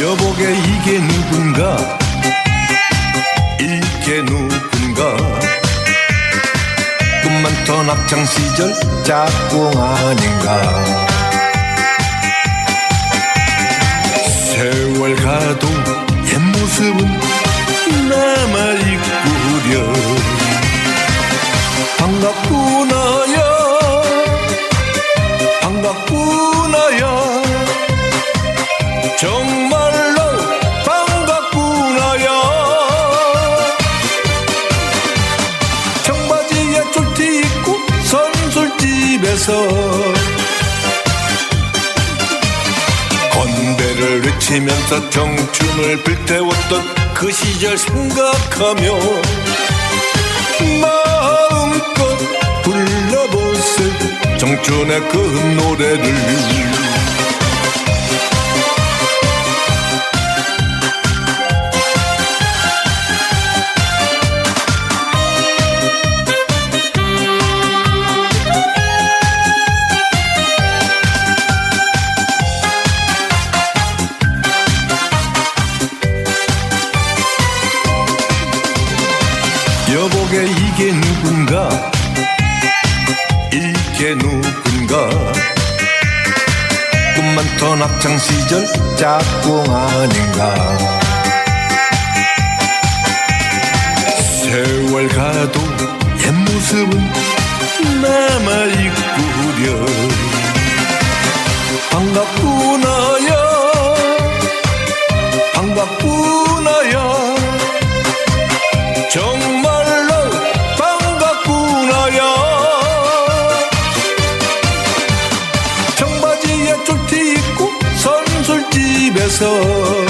여보게 이게 누군가? 이게 누 꿈 많던 학창 시절 짝꿍 아닌가. 세월 가도 옛 모습은 남아 있구려. 반갑구나야 반갑구나야 정말 선술집에서 건배를 외치면서 청춘을 불태웠던 그 시절 생각하며 마음껏 불러보세 청춘의 그 노래를 이게 누군가? 이게 누군가? 꿈 많던 학창 시절 짝꿍 아닌가? 세월 가도 옛 모습은 남아있구려 반갑구나야 반갑구 선술집에서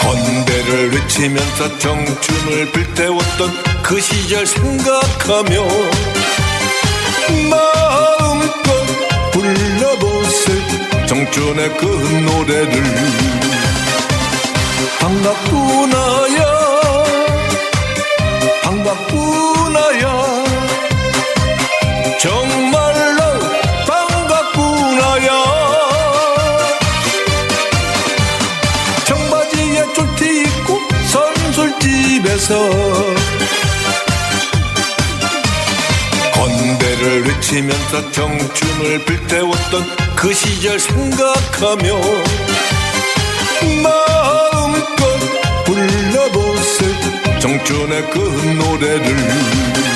건배를 외치면서 청춘을 불태웠던 그 시절 생각하며 마음껏 불러보세 청춘의 그 노래를 반갑구나야. 반갑구나야. 정말 선술집에서 건배를 외치면서 청춘을 불태웠던 그 시절 생각하며 마음껏 불러보세 청춘의 그 노래를